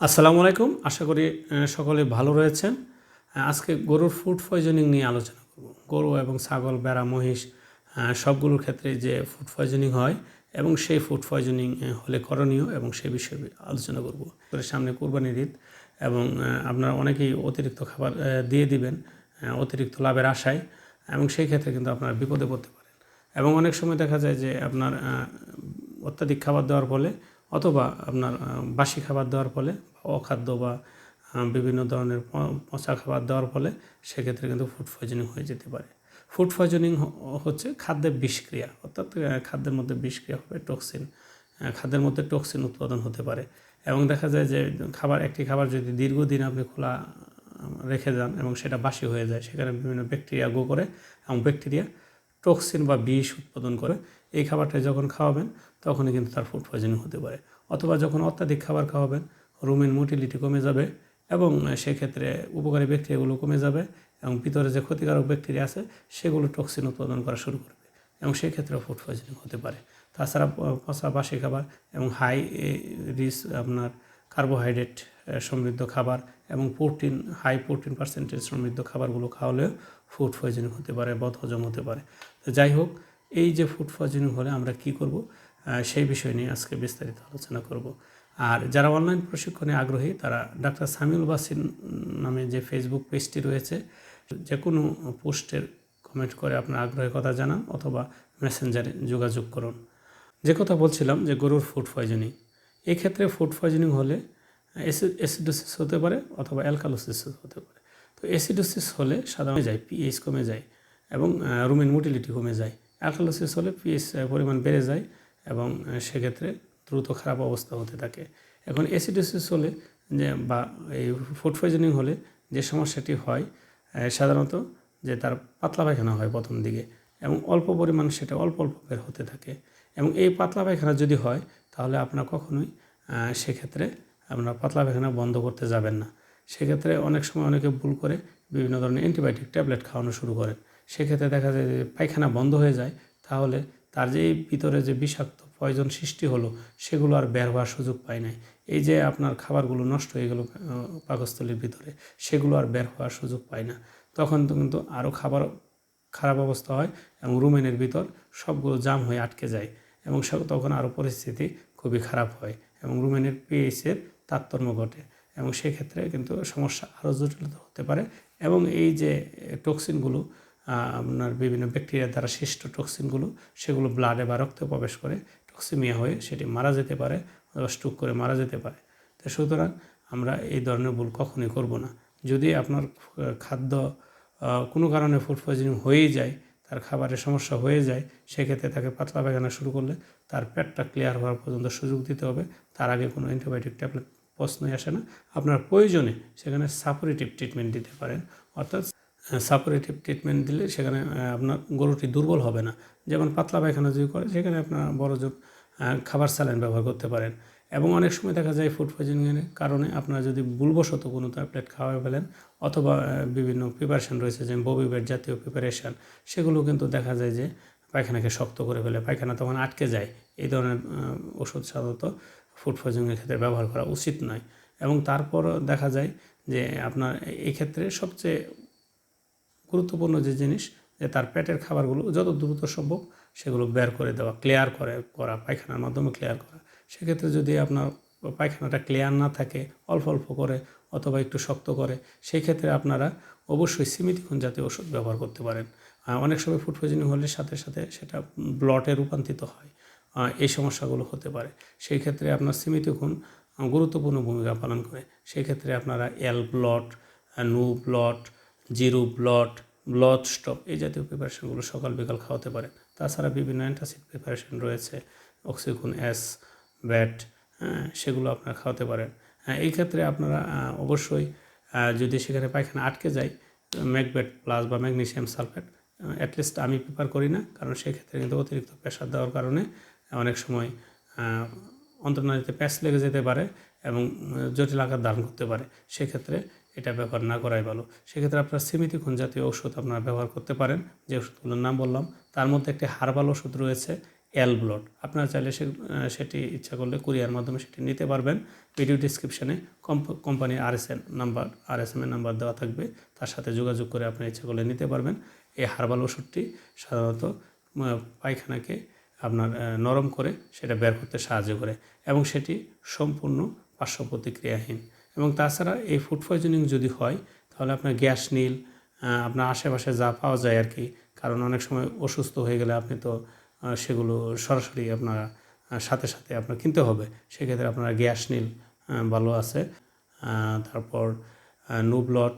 আসসালামু আলাইকুম। আশা করি সকলে ভালো রয়েছেন। আজকে গরুর ফুড পয়জনিং নিয়ে আলোচনা করব। গরু এবং ছাগল বেড়া মহিষ সবগুলোর ক্ষেত্রে যে ফুড পয়জনিং হয় এবং সেই ফুড পয়জনিং হলে করণীয় এবং সেই বিষয়ে আলোচনা করব। করে সামনে কোরবানির ঈদ এবং আপনারা অনেকেই অতিরিক্ত খাবার দিয়ে দিবেন অতিরিক্ত লাভের আশায় এবং সেই ক্ষেত্রে কিন্তু আপনারা বিপদে পড়তে পারেন। এবং অনেক সময় দেখা যায় যে আপনার অত্যাধিক খাবার দেওয়ার ফলে অথবা আপনার বাসি খাবার দেওয়ার ফলে অখাদ্য বা বিভিন্ন ধরনের পচা খাবার দেওয়ার ফলে সেক্ষেত্রে কিন্তু ফুড পয়জনিং হয়ে যেতে পারে। ফুড পয়জনিং হচ্ছে খাদ্যের বিষক্রিয়া, অর্থাৎ খাদ্যের মধ্যে বিষক্রিয়া হবে টক্সিন খাদ্যের মধ্যে টক্সিন উৎপাদন হতে পারে। এবং দেখা যায় যে খাবার, একটি খাবার যদি দীর্ঘদিন আপনি খোলা রেখে যান এবং সেটা বাসি হয়ে যায়, সেখানে বিভিন্ন ব্যাকটেরিয়া গো করে এবং ব্যাকটেরিয়া টক্সিন বা বিষ উৎপাদন করে, এই খাবারটা যখন খাওয়াবেন, তখনই কিন্তু তার ফুড পয়জনিং হতে পারে। অথবা যখন অত্যাধিক খাবার খাওয়াবেন রুমের মোটিলিটি কমে যাবে এবং সেক্ষেত্রে উপকারী ব্যাকটেরিয়াগুলো কমে যাবে এবং ভিতরে যে ক্ষতিকারক ব্যাকটেরিয়া আছে, সেগুলো টক্সিন উৎপাদন করা শুরু করবে এবং সেক্ষেত্রেও ফুড পয়জনিং হতে পারে। তাছাড়া পচা বাসি খাবার এবং হাই রিস আপনার কার্বোহাইড্রেট সমৃদ্ধ খাবার এবং প্রোটিন, হাই প্রোটিন পার্সেন্টেজ সমৃদ্ধ খাবারগুলো খাওয়ালেও ফুড পয়জনিং হতে পারে বদ হজম হতে পারে। তো যাই হোক, এই যে ফুড পয়জনিং হলে আমরা কি করব? সেই বিষয় নিয়ে আজকে বিস্তারিত আলোচনা করব। আর যারা অনলাইন প্রশিক্ষণে আগ্রহী, তারা ডাক্তার সামিউল বাসিন নামে যে ফেসবুক পেজটি রয়েছে যে কোনো পোস্টের কমেন্ট করে আপনার আগ্রহের কথা জানান অথবা মেসেঞ্জারে যোগাযোগ করুন। যে কথা বলছিলাম যে গরুর ফুড পয়জনিং এই ক্ষেত্রে ফুড পয়জনিং হলে অ্যাসিড অ্যাসিডোসিস হতে পারে অথবা অ্যালকালোসিস হতে পারে। তো অ্যাসিডোসিস হলে সাধারণত যায় পিএইচ কমে যায় এবং রুমেন মোটিলিটি কমে যায়। অ্যালকালোসিস হলে পিএইচ পরিমাণ বেড়ে যায় এবং সেক্ষেত্রে দ্রুত খারাপ অবস্থা হতে থাকে। এখন অ্যাসিডোসিস হলে যে, বা এই ফুড পয়জনিং হলে যে সমস্যাটি হয় সাধারণত যে তার পাতলা পায়খানা হয় প্রথম দিকে এবং অল্প পরিমাণ সেটা অল্প অল্প বের হতে থাকে এবং এই পাতলা পায়খানা যদি হয় তাহলে আপনার কখনোই সেক্ষেত্রে আপনার পাতলা পায়খানা বন্ধ করতে যাবেন না। সেক্ষেত্রে অনেক সময় অনেকে ভুল করে বিভিন্ন ধরনের অ্যান্টিবায়োটিক ট্যাবলেট খাওয়ানো শুরু করেন। সেক্ষেত্রে দেখা যায় যে পায়খানা বন্ধ হয়ে যায়, তাহলে তার যে ভিতরে যে বিষাক্ত পয়জন সৃষ্টি হলো, সেগুলো আর বের হওয়ার সুযোগ পায় নাই। এই যে আপনার খাবারগুলো নষ্ট হয়ে গেলো পাকস্থলীর ভিতরে, সেগুলো আর বের হওয়ার সুযোগ পায় না। তখন তো কিন্তু আরও খাবার খারাপ অবস্থা হয় এবং রুমেনের ভিতর সবগুলো জাম হয়ে আটকে যায়। এবং তখন আরও পরিস্থিতি খুবই খারাপ হয় এবং রুমেনের পিএইচের তারতম্য ঘটে এবং সেক্ষেত্রে কিন্তু সমস্যা আরও জটিলতা হতে পারে এবং এই যে টক্সিনগুলো আপনার বিভিন্ন ব্যাকটেরিয়া দ্বারা সৃষ্ট টক্সিনগুলো সেগুলো ব্লাডে বা রক্তে প্রবেশ করে টক্সিমিয়া হয়ে সেটি মারা যেতে পারে অথবা স্ট্রোক করে মারা যেতে পারে। তো সুতরাং আমরা এই ধরনের ভুল কখনই করব না। যদি আপনার খাদ্য কোনো কারণে ফুড পয়জনিং হয়েই যায় তার খাবারের সমস্যা হয়ে যায়, সেক্ষেত্রে তাকে পাতলা পায়খানা শুরু করলে তার পেটটা ক্লিয়ার হওয়ার পর্যন্ত সুযোগ দিতে হবে। তার আগে কোনো অ্যান্টিবায়োটিক ট্যাবলেট প্রশ্নই আসে না। আপনার প্রয়োজনে সেখানে সাপোরেটিভ ট্রিটমেন্ট দিতে পারেন। অর্থাৎ সাপোরেটিভ ট্রিটমেন্ট দিলে সেখানে আপনার গরুটি দুর্বল হবে না। যেমন পাতলা পায়খানা যদি করে, সেখানে আপনার বড় জোর খাবার স্যালাইন ব্যবহার করতে পারেন। এবং অনেক সময় দেখা যায় ফুড পয়জনিংয়ের কারণে আপনারা যদি ভুলবশত কোনো ট্যাবলেট খাওয়াই ফেলেন অথবা বিভিন্ন প্রিপারেশন রয়েছে, যেমন ববিবেট জাতীয় প্রিপারেশন সেগুলো কিন্তু দেখা যায় যে পায়খানাকে শক্ত করে ফেলে, পায়খানা তখন আটকে যায়। এই ধরনের ওষুধ সাধারণত ফুড পয়জনিংয়ের ক্ষেত্রে ব্যবহার করা উচিত নয়। এবং তারপর দেখা যায় যে আপনার এই ক্ষেত্রে সবচেয়ে গুরুত্বপূর্ণ যে জিনিস, যে তার পেটের খাবারগুলো যত দ্রুত সম্ভব সেগুলো বের করে দেওয়া ক্লিয়ার করে করা, পায়খানার মাধ্যমে ক্লিয়ার করা। সেক্ষেত্রে যদি আপনার পায়খানাটা ক্লিয়ার না থাকে অল্প অল্প করে অথবা একটু শক্ত করে সেই ক্ষেত্রে আপনারা অবশ্যই সিমিতিকুন জাতীয় ওষুধ ব্যবহার করতে পারেন। অনেক সময় ফুড পয়জনিং হলে সাথে সাথে সেটা ব্লটে রূপান্তরিত হয়। এই সমস্যাগুলো হতে পারে। সেই ক্ষেত্রে আপনার সিমিতিকুন আহ, গুরুত্বপূর্ণ ভূমিকা পালন করে। সেই ক্ষেত্রে আপনারা L blood no blood zero blood blood stop এই জাতীয় প্রিপারেশনগুলো সকাল বিকাল খাওয়াতে পারেন। তাছাড়া বিভিন্ন অ্যান্টাসিড প্রিপারেশন রয়েছে অক্সিকুন এস ব্যাট হ্যাঁ সেগুলো আপনারা খাওয়াতে পারেন। হ্যাঁ এই ক্ষেত্রে আপনারা অবশ্যই যদি সেখানে পায়খানা আটকে যায় ম্যাকবেট প্লাস বা ম্যাগনেশিয়াম সালফেট অ্যাটলিস্ট আমি প্রিপার করি না, কারণ সেক্ষেত্রে কিন্তু অতিরিক্ত প্রেশার দেওয়ার কারণে অনেক সময় অন্তর্নালীতে প্যাচ লেগে যেতে পারে এবং জটিল আকার ধারণ করতে পারে। সেক্ষেত্রে এটা ব্যবহার না করাই ভালো। সেক্ষেত্রে আপনার সিমিতিকুন জাতীয় ওষুধ আপনারা ব্যবহার করতে পারেন, যে ওষুধগুলোর নাম বললাম। তার মধ্যে একটি হার্বাল ওষুধ রয়েছে এল ব্লড আপনারা চাইলে সে সেটি ইচ্ছা করলে কুরিয়ার মাধ্যমে সেটি নিতে পারবেন। ভিডিও ডিসক্রিপশানে কোম্পানির R S N number R S M এর নাম্বার দেওয়া থাকবে। তার সাথে যোগাযোগ করে আপনি ইচ্ছা করলে নিতে পারবেন। এই হার্বাল ওষুধটি সাধারণত পায়খানাকে আপনার নরম করে সেটা বের করতে সাহায্য করে এবং সেটি সম্পূর্ণ পার্শ্ব প্রতিক্রিয়াহীন এবং তাছাড়া এই ফুড পয়জনিং যদি হয়, তাহলে আপনার গ্যাস নীল আপনার আশেপাশে যা পাওয়া যায় আর কি, কারণ অনেক সময় অসুস্থ হয়ে গেলে আপনি তো সেগুলো সরাসরি আপনার সাথে সাথে আপনার কিনতে হবে। সেক্ষেত্রে আপনার গ্যাস নীল ভালো আছে। তারপর নো ব্লড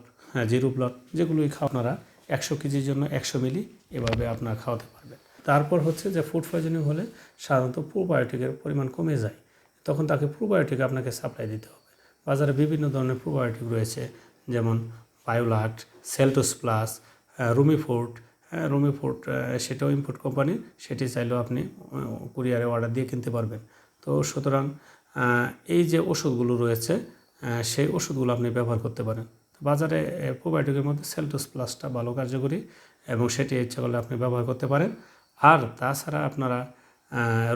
জিরো ব্লড যেগুলোই খাওয়া আপনারা, একশো কেজির জন্য একশো মিলি এভাবে আপনার খাওয়াতে পারবেন। তারপর হচ্ছে যে ফুড পয়জনিং হলে সাধারণত প্রোবায়োটিকের পরিমাণ কমে যায়। তখন তাকে প্রোবায়োটিক আপনাকে সাপ্লাই দিতে হবে। বাজারে বিভিন্ন ধরনের প্রোবায়োটিক রয়েছে, যেমন বায়োলাট সেলটোস প্লাস রুমিফোর্ট রুমিফোর্ট সেটাও ইম্পোর্ট কোম্পানি সেটি চাইলেও আপনি কুরিয়ারে অর্ডার দিয়ে কিনতে পারবেন। তো সুতরাং এই যে ওষুধগুলো রয়েছে সেই ওষুধগুলো আপনি ব্যবহার করতে পারেন। বাজারে প্রোবায়োটিকের মধ্যে সেলটোস প্লাসটা ভালো কার্যকরী এবং সেটি ইচ্ছা করলে আপনি ব্যবহার করতে পারেন। আর তাছাড়া আপনারা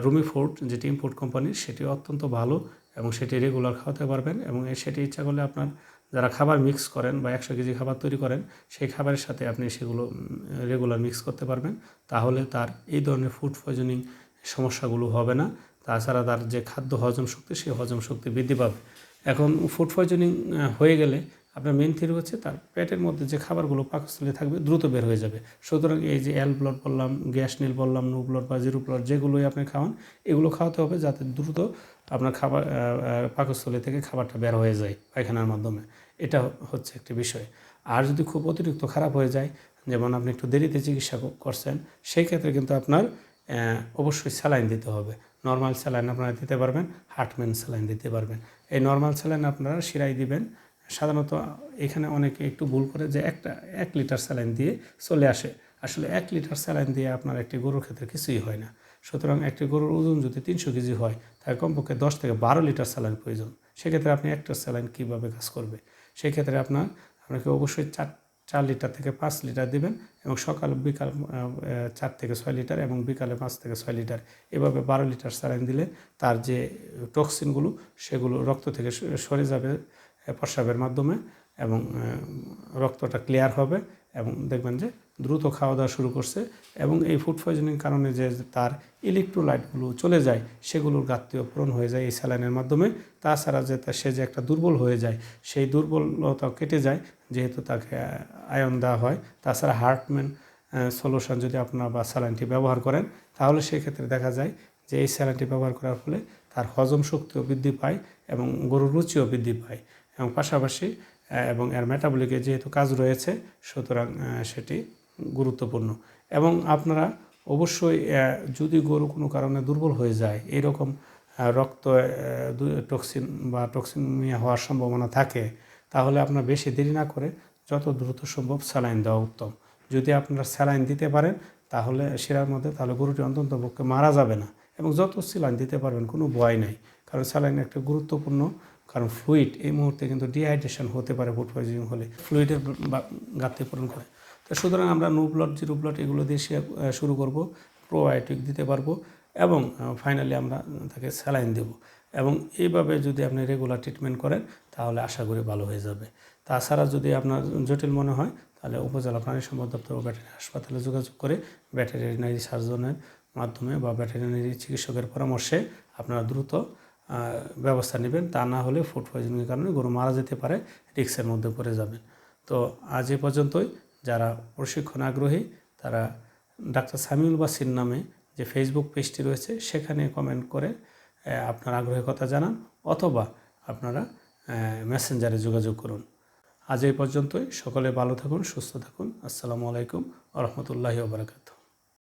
রুমি ফুড যেটি ইম্পোর্ট কোম্পানি সেটি অত্যন্ত ভালো এবং সেটি রেগুলার খাওয়াতে পারবেন এবং সেটি ইচ্ছা করলে আপনার যারা খাবার মিক্স করেন বা একশো কেজি খাবার তৈরি করেন, সেই খাবারের সাথে আপনি সেগুলো রেগুলার মিক্স করতে পারবেন। তাহলে তার এই ধরনের ফুড পয়জনিং সমস্যাগুলো হবে না। তাছাড়া তার যে খাদ্য হজম শক্তি, সেই হজম শক্তি বৃদ্ধি পাবে। এখন ফুড পয়জনিং হয়ে গেলে আপনার মেন থিওরি হচ্ছে তার পেটের মধ্যে যে খাবারগুলো পাকস্থলে থাকবে দ্রুত বের হয়ে যাবে। সুতরাং এই যে এল ব্লড বললাম, গ্যাস নীল বললাম নো ব্লড বা জিরো ব্লড যেগুলোই আপনি খাওয়ান, এগুলো খাওয়াতে হবে যাতে দ্রুত আপনার খাবার পাকস্থলী থেকে খাবারটা বের হয়ে যায় পায়খানার মাধ্যমে। এটা হচ্ছে একটি বিষয়। আর যদি খুব অতিরিক্ত খারাপ হয়ে যায়, যেমন আপনি একটু দেরিতে চিকিৎসা করছেন, সেই ক্ষেত্রে কিন্তু আপনার অবশ্যই স্যালাইন দিতে হবে। নর্মাল স্যালাইন আপনারা দিতে পারবেন হার্টম্যান স্যালাইন দিতে পারবেন। এই নর্মাল স্যালাইন আপনারা শিরাই দিবেন সাধারণত এখানে অনেকে একটু ভুল করে যে একটা, এক লিটার স্যালাইন দিয়ে চলে আসে। আসলে এক লিটার স্যালাইন দিয়ে আপনার একটি গরুর ক্ষেত্রে কিছুই হয় না। সুতরাং একটি গরুর ওজন যদি তিনশো কেজি হয় তাহলে কমপক্ষে দশ থেকে বারো লিটার স্যালাইন প্রয়োজন। সেক্ষেত্রে আপনি একটা স্যালাইন কীভাবে কাজ করবে? সেক্ষেত্রে আপনার, আপনাকে অবশ্যই চার চার লিটার থেকে পাঁচ লিটার দিবেন এবং সকাল, বিকাল চার থেকে ছয় লিটার এবং বিকালে পাঁচ থেকে ছয় লিটার। এভাবে বারো লিটার স্যালাইন দিলে তার যে টক্সিনগুলো, সেগুলো রক্ত থেকে সরে যাবে। প্রস্রাবের মাধ্যমে এবং রক্তটা ক্লিয়ার হবে এবং দেখবেন যে দ্রুত খাওয়া দাওয়া শুরু করছে এবং এই ফুড পয়জনিং কারণে যে তার ইলেকট্রোলাইটগুলো চলে যায়, সেগুলোর ঘাটতিও পূরণ হয়ে যায় এই স্যালাইনের মাধ্যমে। তাছাড়া যে সে যে একটা দুর্বল হয়ে যায়, সেই দুর্বলতা কেটে যায়, যেহেতু তাকে আয়ন দেওয়া হয়। তাছাড়া হার্টম্যান সলিউশন যদি আপনার বা স্যালাইনটি ব্যবহার করেন, তাহলে সেক্ষেত্রে দেখা যায় যে এই স্যালাইনটি ব্যবহার করার ফলে তার হজম শক্তিও বৃদ্ধি পায় এবং গরুর রুচিও বৃদ্ধি পায়। এবং পাশাপাশি এবং এর মেটাবলিকে যেহেতু কাজ রয়েছে, সুতরাং সেটি গুরুত্বপূর্ণ। এবং আপনারা অবশ্যই যদি গরু কোনো কারণে দুর্বল হয়ে যায়, এরকম রক্ত টক্সিন বা টক্সিমিয়া হওয়ার সম্ভাবনা থাকে, তাহলে আপনার বেশি দেরি না করে যত দ্রুত সম্ভব স্যালাইন দেওয়া উত্তম। যদি আপনারা স্যালাইন দিতে পারেন, তাহলে শিরার মধ্যে, তাহলে গরুটি অন্তত পক্ষে মারা যাবে না। এবং যত স্যালাইন দিতে পারবেন, কোনো ভয় নাই। কারণ স্যালাইন একটা গুরুত্বপূর্ণ কারণ ফ্লুইড এই মুহূর্তে কিন্তু ডিহাইড্রেশন হতে পারে ফুড পয়জনিং হলে। ফ্লুইডের ঘাটতি পূরণ করে। তো সুতরাং আমরা নো ব্লড জিরো ব্লড এগুলো দিয়ে শুরু করব প্রোবায়োটিক দিতে পারব এবং ফাইনালি আমরা তাকে স্যালাইন দেব। এবং এইভাবে যদি আপনি রেগুলার ট্রিটমেন্ট করেন, তাহলে আশা করি ভালো হয়ে যাবে। তাছাড়া যদি আপনার জটিল মনে হয়, তাহলে উপজেলা প্রাণী সম্পদ দপ্তর ও ব্যাটারি হাসপাতালে যোগাযোগ করে ভেটেরিনারি সার্জনের মাধ্যমে বা ভেটেরিনারি চিকিৎসকের পরামর্শে আপনারা দ্রুত ব্যবস্থা নেবেন, তা না হলে ফুড পয়জনিংয়ের কারণে গরু মারা যেতে পারে রিক্সের মধ্যে পড়ে যাবেন। তো আজ এ পর্যন্তই। যারা প্রশিক্ষণ আগ্রহী, তারা ডাক্তার সামিউল বাসির নামে যে ফেসবুক পেজটি রয়েছে, সেখানে কমেন্ট করে আপনার আগ্রহের কথা জানান, অথবা আপনারা মেসেঞ্জারে যোগাযোগ করুন। আজ এই পর্যন্তই। সকলে ভালো থাকুন, সুস্থ থাকুন। আসসালামু আলাইকুম আ রহমতুল্লাহি